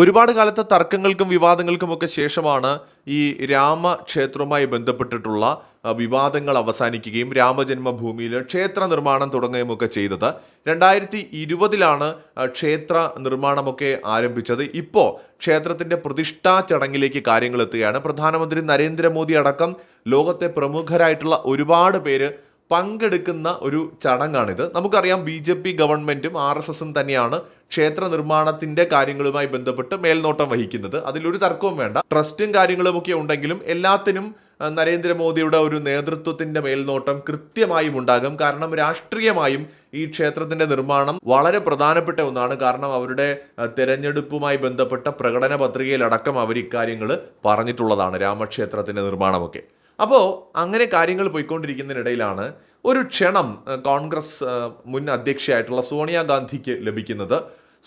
ഒരുപാട് കാലത്തെ തർക്കങ്ങൾക്കും വിവാദങ്ങൾക്കും ഒക്കെ ശേഷമാണ് ഈ രാമക്ഷേത്രവുമായി ബന്ധപ്പെട്ടിട്ടുള്ള വിവാദങ്ങൾ അവസാനിക്കുകയും രാമജന്മഭൂമിയിൽ ക്ഷേത്ര നിർമ്മാണം തുടങ്ങുകയും ഒക്കെ ചെയ്തത്. രണ്ടായിരത്തി ഇരുപതിലാണ് ക്ഷേത്ര നിർമ്മാണമൊക്കെ ആരംഭിച്ചത്. ഇപ്പോൾ ക്ഷേത്രത്തിന്റെ പ്രതിഷ്ഠാ ചടങ്ങിലേക്ക് കാര്യങ്ങൾ എത്തുകയാണ്. പ്രധാനമന്ത്രി നരേന്ദ്രമോദി അടക്കം ലോകത്തെ പ്രമുഖരായിട്ടുള്ള ഒരുപാട് പേര് പങ്കെടുക്കുന്ന ഒരു ചടങ്ങാണിത്. നമുക്കറിയാം ബി ജെ പി ഗവൺമെന്റും ആർ എസ് എസും തന്നെയാണ് ക്ഷേത്ര നിർമ്മാണത്തിന്റെ കാര്യങ്ങളുമായി ബന്ധപ്പെട്ട് മേൽനോട്ടം വഹിക്കുന്നത്. അതിലൊരു തർക്കവും വേണ്ട. ട്രസ്റ്റും കാര്യങ്ങളും ഒക്കെ ഉണ്ടെങ്കിലും എല്ലാത്തിനും നരേന്ദ്രമോദിയുടെ ഒരു നേതൃത്വത്തിന്റെ മേൽനോട്ടം കൃത്യമായും ഉണ്ടാകും. കാരണം രാഷ്ട്രീയമായും ഈ ക്ഷേത്രത്തിന്റെ നിർമ്മാണം വളരെ പ്രധാനപ്പെട്ട ഒന്നാണ്. കാരണം അവരുടെ തെരഞ്ഞെടുപ്പുമായി ബന്ധപ്പെട്ട പ്രകടന പത്രികയിലടക്കം അവർ ഇക്കാര്യങ്ങൾ പറഞ്ഞിട്ടുള്ളതാണ് രാമക്ഷേത്രത്തിന്റെ നിർമ്മാണമൊക്കെ. അപ്പോൾ അങ്ങനെ കാര്യങ്ങൾ പോയിക്കൊണ്ടിരിക്കുന്നതിനിടയിലാണ് ഒരു ക്ഷണം കോൺഗ്രസ് മുൻ അധ്യക്ഷയായിട്ടുള്ള സോണിയാഗാന്ധിക്ക് ലഭിക്കുന്നത്.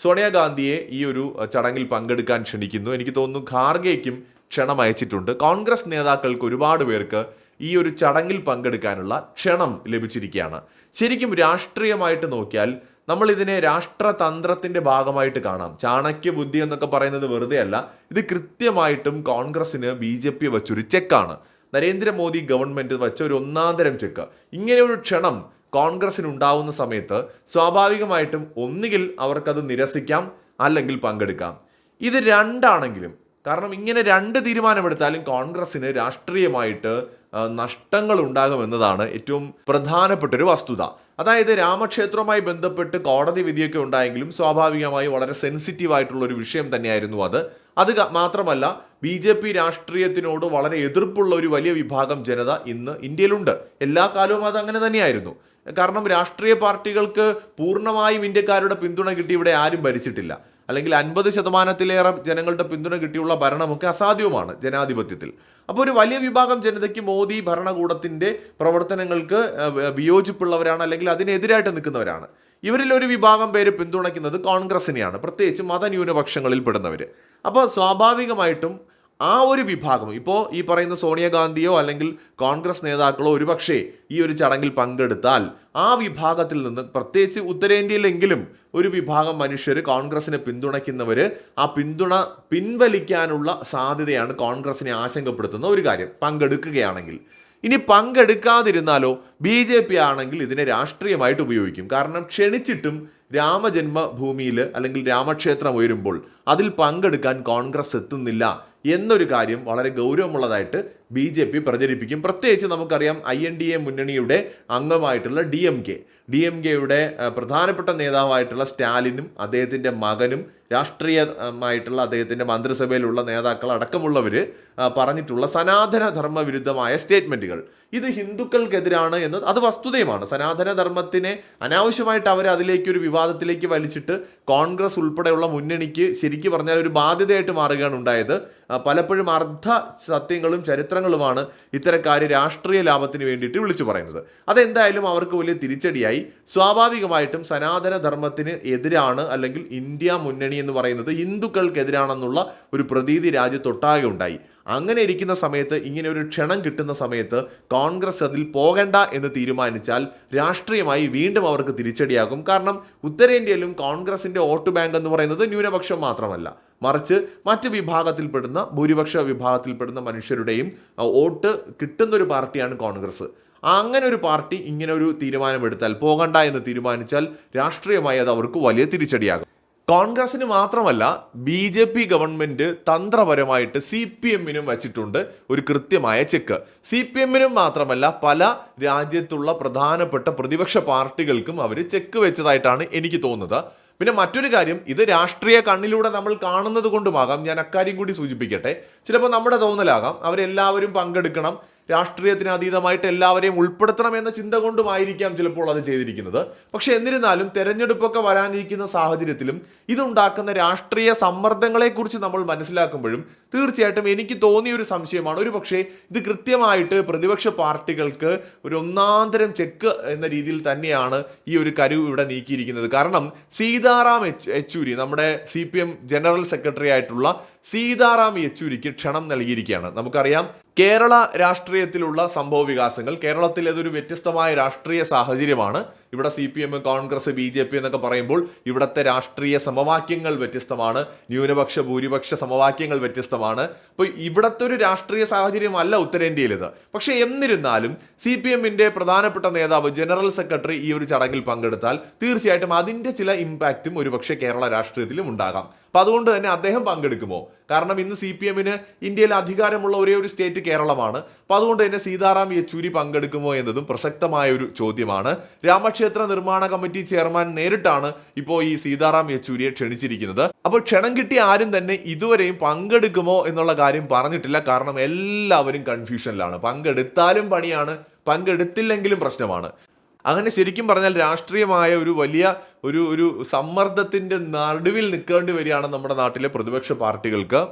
സോണിയാഗാന്ധിയെ ഈ ഒരു ചടങ്ങിൽ പങ്കെടുക്കാൻ ക്ഷണിക്കുന്നു. എനിക്ക് തോന്നുന്നു ഖാർഗെയ്ക്കും ക്ഷണം അയച്ചിട്ടുണ്ട്. കോൺഗ്രസ് നേതാക്കൾക്ക് ഒരുപാട് പേർക്ക് ഈ ഒരു ചടങ്ങിൽ പങ്കെടുക്കാനുള്ള ക്ഷണം ലഭിച്ചിരിക്കുകയാണ്. ശരിക്കും രാഷ്ട്രീയമായിട്ട് നോക്കിയാൽ നമ്മൾ ഇതിനെ രാഷ്ട്രതന്ത്രത്തിന്റെ ഭാഗമായിട്ട് കാണാം. ചാണക്യ ബുദ്ധി എന്നൊക്കെ പറയുന്നത് വെറുതെയല്ല. ഇത് കൃത്യമായിട്ടും കോൺഗ്രസ്സിന് ബി ജെ പി വെച്ചൊരു ചെക്കാണ്. നരേന്ദ്രമോദി ഗവൺമെന്റ് വെച്ച ഒരു ഒന്നാന്തരം ചെക്ക്. ഇങ്ങനെ ഒരു ക്ഷണം കോൺഗ്രസിന് ഉണ്ടാവുന്ന സമയത്ത് സ്വാഭാവികമായിട്ടും ഒന്നുകിൽ അവർക്കത് നിരസിക്കാം അല്ലെങ്കിൽ പങ്കെടുക്കാം. ഇത് രണ്ടാണെങ്കിലും കാരണം ഇങ്ങനെ രണ്ട് തീരുമാനമെടുത്താലും കോൺഗ്രസ്സിന് രാഷ്ട്രീയമായിട്ട് നഷ്ടങ്ങൾ ഉണ്ടാകുമെന്നതാണ് ഏറ്റവും പ്രധാനപ്പെട്ട ഒരു വസ്തുത. അതായത് രാമക്ഷേത്രവുമായി ബന്ധപ്പെട്ട് കോടതി വിധിയൊക്കെ ഉണ്ടായെങ്കിലും സ്വാഭാവികമായി വളരെ സെൻസിറ്റീവ് ആയിട്ടുള്ള ഒരു വിഷയം തന്നെയായിരുന്നു അത്. അത് മാത്രമല്ല ബി ജെ പി രാഷ്ട്രീയത്തിനോട് വളരെ എതിർപ്പുള്ള ഒരു വലിയ വിഭാഗം ജനത ഇന്ന് ഇന്ത്യയിലുണ്ട്. എല്ലാ കാലവും അത് അങ്ങനെ തന്നെയായിരുന്നു. കാരണം രാഷ്ട്രീയ പാർട്ടികൾക്ക് പൂർണമായും ഇന്ത്യക്കാരുടെ പിന്തുണ കിട്ടി ഇവിടെ ആരും ഭരിച്ചിട്ടില്ല. അല്ലെങ്കിൽ അൻപത് ശതമാനത്തിലേറെ ജനങ്ങളുടെ പിന്തുണ കിട്ടിയുള്ള ഭരണമൊക്കെ അസാധ്യവുമാണ് ജനാധിപത്യത്തിൽ. അപ്പോൾ ഒരു വലിയ വിഭാഗം ജനതയ്ക്ക് മോദി ഭരണകൂടത്തിന്റെ പ്രവർത്തനങ്ങൾക്ക് വിയോജിപ്പുള്ളവരാണ് അല്ലെങ്കിൽ അതിനെതിരായിട്ട് നിൽക്കുന്നവരാണ്. ഇവരിൽ ഒരു വിഭാഗം പേര് പിന്തുണയ്ക്കുന്നത് കോൺഗ്രസിനെയാണ് പ്രത്യേകിച്ച് മതന്യൂനപക്ഷങ്ങളിൽ പെടുന്നവർ അപ്പോൾ സ്വാഭാവികമായിട്ടും ആ ഒരു വിഭാഗം ഇപ്പോൾ ഈ പറയുന്ന സോണിയാഗാന്ധിയോ അല്ലെങ്കിൽ കോൺഗ്രസ് നേതാക്കളോ ഒരുപക്ഷേ ഈ ഒരു ചടങ്ങിൽ പങ്കെടുത്താൽ ആ വിഭാഗത്തിൽ നിന്ന് പ്രത്യേകിച്ച് ഉത്തരേന്ത്യയിലെങ്കിലും ഒരു വിഭാഗം മനുഷ്യർ കോൺഗ്രസിനെ പിന്തുണയ്ക്കുന്നവർ ആ പിന്തുണ പിൻവലിക്കാനുള്ള സാധ്യതയാണ് കോൺഗ്രസിനെ ആശങ്കപ്പെടുത്തുന്ന ഒരു കാര്യം പങ്കെടുക്കുകയാണെങ്കിൽ. ഇനി പങ്കെടുക്കാതിരുന്നാലോ ബി ജെ പി ആണെങ്കിൽ ഇതിനെ രാഷ്ട്രീയമായിട്ട് ഉപയോഗിക്കും. കാരണം ക്ഷണിച്ചിട്ടും രാമജന്മഭൂമിയിൽ അല്ലെങ്കിൽ രാമക്ഷേത്രം ഉയരുമ്പോൾ അതിൽ പങ്കെടുക്കാൻ കോൺഗ്രസ് എത്തുന്നില്ല എന്നൊരു കാര്യം വളരെ ഗൗരവമുള്ളതായിട്ട് ബി ജെ പി പ്രചരിപ്പിക്കും. പ്രത്യേകിച്ച് നമുക്കറിയാം ഐ എൻ ഡി എ മുന്നണിയുടെ അംഗമായിട്ടുള്ള D M K. D M കെയുടെ പ്രധാനപ്പെട്ട നേതാവായിട്ടുള്ള സ്റ്റാലിനും അദ്ദേഹത്തിന്റെ മകനും രാഷ്ട്രീയമായിട്ടുള്ള അദ്ദേഹത്തിന്റെ മന്ത്രിസഭയിലുള്ള നേതാക്കൾ അടക്കമുള്ളവർ പറഞ്ഞിട്ടുള്ള സനാതന ധർമ്മ വിരുദ്ധമായ സ്റ്റേറ്റ്മെന്റുകൾ ഇത് ഹിന്ദുക്കൾക്കെതിരാണ് എന്ന് അത് വസ്തുതയുമാണ്. സനാതന ധർമ്മത്തിനെ അനാവശ്യമായിട്ട് അവർ അതിലേക്ക് ഒരു വിവാദത്തിലേക്ക് വലിച്ചിട്ട് കോൺഗ്രസ് ഉൾപ്പെടെയുള്ള മുന്നണിക്ക് ശരിക്കും പറഞ്ഞാൽ ഒരു ബാധ്യതയായിട്ട് മാറുകയാണ് ഉണ്ടായത്. പലപ്പോഴും അർദ്ധ സത്യങ്ങളും ചരിത്രങ്ങളുമാണ് ഇത്തരക്കാർ രാഷ്ട്രീയ ലാഭത്തിന് വേണ്ടിയിട്ട് വിളിച്ചു പറയുന്നത്. അതെന്തായാലും അവർക്ക് വലിയ തിരിച്ചടിയായി. സ്വാഭാവികമായിട്ടും സനാതന ധർമ്മത്തിന് എതിരാണ് അല്ലെങ്കിൽ ഇന്ത്യ മുന്നണി എന്ന് പറയുന്നത് ഹിന്ദുക്കൾക്കെതിരാണെന്നുള്ള ഒരു പ്രതീതി രാജ്യത്തൊട്ടാകെ ഉണ്ടായി. അങ്ങനെ ഇരിക്കുന്ന സമയത്ത് ഇങ്ങനെ ഒരു ക്ഷണം കിട്ടുന്ന സമയത്ത് കോൺഗ്രസ് അതിൽ പോകണ്ട എന്ന് തീരുമാനിച്ചാൽ രാഷ്ട്രീയമായി വീണ്ടും അവർക്ക് തിരിച്ചടിയാകും. കാരണം ഉത്തരേന്ത്യയിലും കോൺഗ്രസിന്റെ വോട്ട് ബാങ്ക് എന്ന് പറയുന്നത് ന്യൂനപക്ഷം മാത്രമല്ല. മറിച്ച് മറ്റ് വിഭാഗത്തിൽപ്പെടുന്ന ഭൂരിപക്ഷ വിഭാഗത്തിൽപ്പെടുന്ന മനുഷ്യരുടെയും വോട്ട് കിട്ടുന്നൊരു പാർട്ടിയാണ് കോൺഗ്രസ്. അങ്ങനെ ഒരു പാർട്ടി ഇങ്ങനെ ഒരു തീരുമാനമെടുത്താൽ പോകണ്ട എന്ന് തീരുമാനിച്ചാൽ രാഷ്ട്രീയമായി അത് അവർക്ക് വലിയ തിരിച്ചടിയാകും. കോൺഗ്രസിന് മാത്രമല്ല ബി ജെ പി ഗവൺമെന്റ് തന്ത്രപരമായിട്ട് സി പി എമ്മിനും വച്ചിട്ടുണ്ട് ഒരു കൃത്യമായ ചെക്ക്. സി പി എമ്മിനും മാത്രമല്ല പല രാജ്യത്തുള്ള പ്രധാനപ്പെട്ട പ്രതിപക്ഷ പാർട്ടികൾക്കും അവർ ചെക്ക് വെച്ചതായിട്ടാണ് എനിക്ക് തോന്നുന്നത്. പിന്നെ മറ്റൊരു കാര്യം ഇത് രാഷ്ട്രീയ കണ്ണിലൂടെ നമ്മൾ കാണുന്നത് കൊണ്ടുമാകാം. ഞാൻ അക്കാര്യം കൂടി സൂചിപ്പിക്കട്ടെ. ചിലപ്പോൾ നമ്മുടെ തോന്നലാകാം. അവരെല്ലാവരും പങ്കെടുക്കണം. രാഷ്ട്രീയത്തിന് അതീതമായിട്ട് എല്ലാവരെയും ഉൾപ്പെടുത്തണം എന്ന ചിന്ത കൊണ്ടുമായിരിക്കാം ചിലപ്പോൾ അത് ചെയ്തിരിക്കുന്നത്. പക്ഷെ എന്നിരുന്നാലും തെരഞ്ഞെടുപ്പൊക്കെ വരാനിരിക്കുന്ന സാഹചര്യത്തിലും ഇതുണ്ടാക്കുന്ന രാഷ്ട്രീയ സമ്മർദ്ദങ്ങളെക്കുറിച്ച് നമ്മൾ മനസ്സിലാക്കുമ്പോഴും തീർച്ചയായിട്ടും എനിക്ക് തോന്നിയ ഒരു സംശയമാണ്. ഒരു പക്ഷേ ഇത് കൃത്യമായിട്ട് പ്രതിപക്ഷ പാർട്ടികൾക്ക് ഒരു ഒന്നാന്തരം ചെക്ക് എന്ന രീതിയിൽ തന്നെയാണ് ഈ ഒരു കരുവ് ഇവിടെ നീക്കിയിരിക്കുന്നത്. കാരണം സീതാറാം യെച്ച്- യെച്ചൂരി നമ്മുടെ സി ജനറൽ സെക്രട്ടറി ആയിട്ടുള്ള സീതാറാം യെച്ചൂരിക്ക് ക്ഷണം നൽകിയിരിക്കുകയാണ്. നമുക്കറിയാം കേരള രാഷ്ട്രീയത്തിലുള്ള സംഭവ വികാസങ്ങൾ കേരളത്തിൽ അതൊരു വ്യത്യസ്തമായ രാഷ്ട്രീയ സാഹചര്യമാണ്. ഇവിടെ C P M Congress B J P എന്നൊക്കെ പറയുമ്പോൾ ഇവിടുത്തെ രാഷ്ട്രീയ സമവാക്യങ്ങൾ വ്യത്യസ്തമാണ്. ന്യൂനപക്ഷ ഭൂരിപക്ഷ സമവാക്യങ്ങൾ വ്യത്യസ്തമാണ്. അപ്പോൾ ഇവിടുത്തെ ഒരു രാഷ്ട്രീയ സാഹചര്യമല്ല ഉത്തരേന്ത്യയിലേത്. പക്ഷേ എന്നിരുന്നാലും സി പി എമ്മിന്റെ പ്രധാനപ്പെട്ട നേതാവ് ജനറൽ സെക്രട്ടറി ഈ ഒരു ചടങ്ങിൽ പങ്കെടുത്താൽ തീർച്ചയായിട്ടും അതിന്റെ ചില ഇമ്പാക്റ്റും ഒരുപക്ഷെ കേരള രാഷ്ട്രീയത്തിലും ഉണ്ടാകാം. അപ്പോൾ അതുകൊണ്ട് തന്നെ അദ്ദേഹം പങ്കെടുക്കുമോ? കാരണം ഇന്ന് സി പി എമ്മിന് ഇന്ത്യയിൽ അധികാരമുള്ള ഒരേ ഒരു സ്റ്റേറ്റ് കേരളമാണ്. അപ്പോൾ അതുകൊണ്ട് തന്നെ സീതാറാം യെച്ചൂരി പങ്കെടുക്കുമോ എന്നതും പ്രസക്തമായ ഒരു ചോദ്യമാണ്. രാമക്ഷേത്ര നിർമ്മാണ കമ്മിറ്റി ചെയർമാൻ നേരിട്ടാണ് ഇപ്പോൾ ഈ സീതാറാം യെച്ചൂരിയെ ക്ഷണിച്ചിരിക്കുന്നത്. അപ്പോൾ ക്ഷണം കിട്ടിയ ആരും തന്നെ ഇതുവരെയും പങ്കെടുക്കുമോ എന്നുള്ള കാര്യം പറഞ്ഞിട്ടില്ല. കാരണം എല്ലാവരും കൺഫ്യൂഷനിലാണ്. പങ്കെടുത്താലും പണിയാണ് പങ്കെടുത്തില്ലെങ്കിലും പ്രശ്നമാണ്. അങ്ങനെ ശരിക്കും പറഞ്ഞാൽ രാഷ്ട്രീയമായ ഒരു വലിയ ഒരു ഒരു സമ്മർദ്ദത്തിന്റെ നടുവിൽ നിൽക്കേണ്ടി വരികയാണ് നമ്മുടെ നാട്ടിലെ പ്രതിപക്ഷ പാർട്ടികൾക്ക്.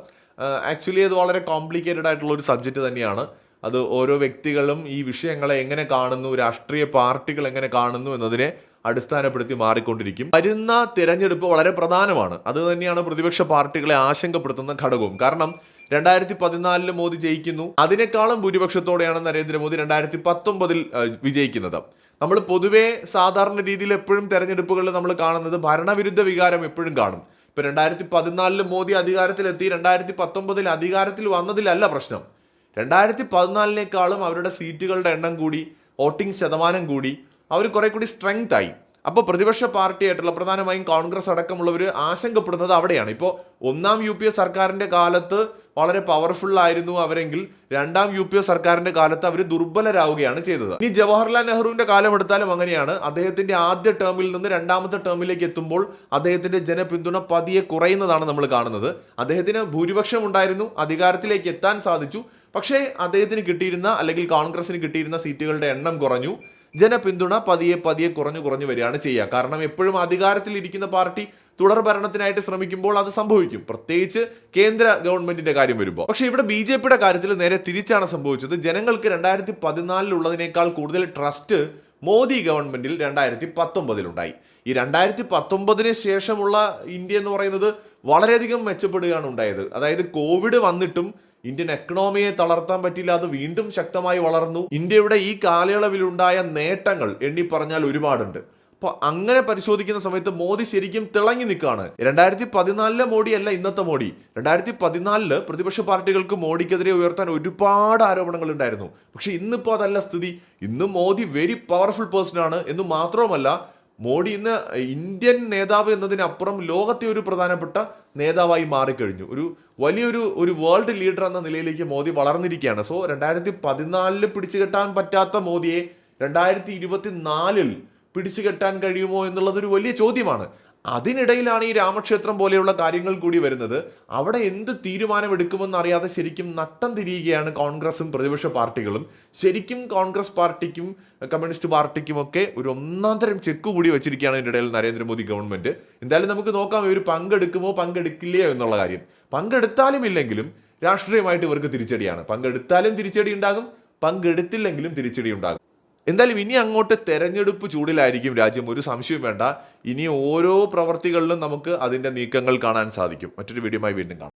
ആക്ച്വലി അത് വളരെ കോംപ്ലിക്കേറ്റഡ് ആയിട്ടുള്ള ഒരു സബ്ജക്റ്റ് തന്നെയാണ്. അത് ഓരോ വ്യക്തികളും ഈ വിഷയങ്ങളെ എങ്ങനെ കാണുന്നു രാഷ്ട്രീയ പാർട്ടികൾ എങ്ങനെ കാണുന്നു എന്നതിനെ അടിസ്ഥാനപ്പെടുത്തി മാറിക്കൊണ്ടിരിക്കും. വരുന്ന തിരഞ്ഞെടുപ്പ് വളരെ പ്രധാനമാണ്. അത് തന്നെയാണ് പ്രതിപക്ഷ പാർട്ടികളെ ആശങ്കപ്പെടുത്തുന്ന ഘടകവും. കാരണം രണ്ടായിരത്തി പതിനാലിൽ മോദി ജയിക്കുന്നു. അതിനേക്കാളും ഭൂരിപക്ഷത്തോടെയാണ് നരേന്ദ്രമോദി രണ്ടായിരത്തി പത്തൊമ്പതിൽ വിജയിക്കുന്നത്. നമ്മൾ പൊതുവേ സാധാരണ രീതിയിൽ എപ്പോഴും തെരഞ്ഞെടുപ്പുകളിൽ നമ്മൾ കാണുന്നത് ഭരണവിരുദ്ധ വികാരം എപ്പോഴും കാണും. ഇപ്പൊ രണ്ടായിരത്തി പതിനാലിൽ മോദി അധികാരത്തിലെത്തി രണ്ടായിരത്തി പത്തൊമ്പതിൽ അധികാരത്തിൽ വന്നതിലല്ല പ്രശ്നം. രണ്ടായിരത്തി പതിനാലിനേക്കാളും അവരുടെ സീറ്റുകളുടെ എണ്ണം കൂടി വോട്ടിംഗ് ശതമാനം കൂടി അവർ കുറെ കൂടി സ്ട്രെങ്ത് ആയി. അപ്പോൾ പ്രതിപക്ഷ പാർട്ടിയായിട്ടുള്ള പ്രധാനമായും കോൺഗ്രസ് അടക്കമുള്ളവർ ആശങ്കപ്പെടുന്നത് അവിടെയാണ്. ഇപ്പോൾ ഒന്നാം യു പി എ സർക്കാരിന്റെ കാലത്ത് വളരെ പവർഫുൾ ആയിരുന്നു അവരെങ്കിൽ രണ്ടാം യു പി എ സർക്കാരിന്റെ കാലത്ത് അവർ ദുർബലരാകുകയാണ് ചെയ്തത്. ഇനി ജവഹർലാൽ നെഹ്റുവിന്റെ കാലം എടുത്താലും അങ്ങനെയാണ്. അദ്ദേഹത്തിന്റെ ആദ്യ ടേമിൽ നിന്ന് രണ്ടാമത്തെ ടേമിലേക്ക് എത്തുമ്പോൾ അദ്ദേഹത്തിന്റെ ജനപിന്തുണ പതിയെ കുറയുന്നതാണ് നമ്മൾ കാണുന്നത്. അദ്ദേഹത്തിന് ഭൂരിപക്ഷം ഉണ്ടായിരുന്നു അധികാരത്തിലേക്ക് എത്താൻ സാധിച്ചു. പക്ഷേ അദ്ദേഹത്തിന് കിട്ടിയിരുന്ന അല്ലെങ്കിൽ കോൺഗ്രസിന് കിട്ടിയിരുന്ന സീറ്റുകളുടെ എണ്ണം കുറഞ്ഞു. ജനപിന്തുണ പതിയെ പതിയെ കുറഞ്ഞു കുറഞ്ഞു വരികയാണ് ചെയ്യുക. കാരണം എപ്പോഴും അധികാരത്തിൽ ഇരിക്കുന്ന പാർട്ടി തുടർ ഭരണത്തിനായിട്ട് ശ്രമിക്കുമ്പോൾ അത് സംഭവിക്കും. പ്രത്യേകിച്ച് കേന്ദ്ര ഗവൺമെന്റിന്റെ കാര്യം വരുമ്പോൾ. പക്ഷെ ഇവിടെ ബി ജെ പിയുടെ കാര്യത്തിൽ നേരെ തിരിച്ചാണ് സംഭവിച്ചത്. ജനങ്ങൾക്ക് രണ്ടായിരത്തി പതിനാലിലുള്ളതിനേക്കാൾ കൂടുതൽ ട്രസ്റ്റ് മോദി ഗവൺമെന്റിൽ രണ്ടായിരത്തി പത്തൊമ്പതിലുണ്ടായി ഈ രണ്ടായിരത്തി പത്തൊമ്പതിന് ശേഷമുള്ള ഇന്ത്യ എന്ന് പറയുന്നത് വളരെയധികം മെച്ചപ്പെടുകയാണ് ഉണ്ടായത്. അതായത് കോവിഡ് വന്നിട്ടും ഇന്ത്യൻ എക്കണോമിയെ തളർത്താൻ പറ്റില്ല അത് വീണ്ടും ശക്തമായി വളർന്നു. ഇന്ത്യയുടെ ഈ കാലയളവിലുണ്ടായ നേട്ടങ്ങൾ എണ്ണി പറഞ്ഞാൽ ഒരുപാടുണ്ട്. അപ്പോൾ അങ്ങനെ പരിശോധിക്കുന്ന സമയത്ത് മോദി ശരിക്കും തിളങ്ങി നിൽക്കുകയാണ്. രണ്ടായിരത്തി പതിനാലിലെ മോഡിയല്ല ഇന്നത്തെ മോഡി രണ്ടായിരത്തി പതിനാലിൽ പ്രതിപക്ഷ പാർട്ടികൾക്ക് മോഡിക്കെതിരെ ഉയർത്താൻ ഒരുപാട് ആരോപണങ്ങൾ ഉണ്ടായിരുന്നു. പക്ഷെ ഇന്നിപ്പോൾ അതല്ല സ്ഥിതി. ഇന്ന് മോദി വെരി പവർഫുൾ പേഴ്സൺ ആണ് എന്ന് മാത്രവുമല്ല മോഡി ഇന്ന് ഇന്ത്യൻ നേതാവ് എന്നതിനപ്പുറം ലോകത്തെ ഒരു പ്രധാനപ്പെട്ട നേതാവായി മാറിക്കഴിഞ്ഞു. ഒരു വലിയൊരു ഒരു വേൾഡ് ലീഡർ എന്ന നിലയിലേക്ക് മോദി വളർന്നിരിക്കുകയാണ്. സോ രണ്ടായിരത്തി പതിനാലിൽ പിടിച്ചു കെട്ടാൻ പറ്റാത്ത മോദിയെ രണ്ടായിരത്തി ഇരുപത്തി നാലിൽ പിടിച്ചു കെട്ടാൻ കഴിയുമോ എന്നുള്ളത് ഒരു വലിയ ചോദ്യമാണ്. അതിനിടയിലാണ് ഈ രാമക്ഷേത്രം പോലെയുള്ള കാര്യങ്ങൾ കൂടി വരുന്നത്. അവിടെ എന്ത് തീരുമാനമെടുക്കുമെന്ന് അറിയാതെ ശരിക്കും നട്ടം തിരിയുകയാണ് കോൺഗ്രസും പ്രതിപക്ഷ പാർട്ടികളും. ശരിക്കും കോൺഗ്രസ് പാർട്ടിക്കും കമ്മ്യൂണിസ്റ്റ് പാർട്ടിക്കും ഒക്കെ ഒരു ഒന്നാം തരം ചെക്ക് കൂടി വെച്ചിരിക്കുകയാണ് ഇതിനിടയിൽ നരേന്ദ്രമോദി ഗവൺമെന്റ് എന്തായാലും നമുക്ക് നോക്കാം ഇവർ പങ്കെടുക്കുമോ പങ്കെടുക്കില്ലയോ എന്നുള്ള കാര്യം. പങ്കെടുത്താലും ഇല്ലെങ്കിലും രാഷ്ട്രീയമായിട്ട് ഇവർക്ക് തിരിച്ചടിയാണ്. പങ്കെടുത്താലും തിരിച്ചടി ഉണ്ടാകും പങ്കെടുത്തില്ലെങ്കിലും തിരിച്ചടി ഉണ്ടാകും. എന്തായാലും ഇനി അങ്ങോട്ട് തെരഞ്ഞെടുപ്പ് ചൂടിലായിരിക്കും രാജ്യം. ഒരു സംശയം വേണ്ട. ഇനി ഓരോ പ്രവർത്തികളിലും നമുക്ക് അതിന്റെ നീക്കങ്ങൾ കാണാൻ സാധിക്കും. മറ്റൊരു വീഡിയോയുമായി വീണ്ടും കാണാം.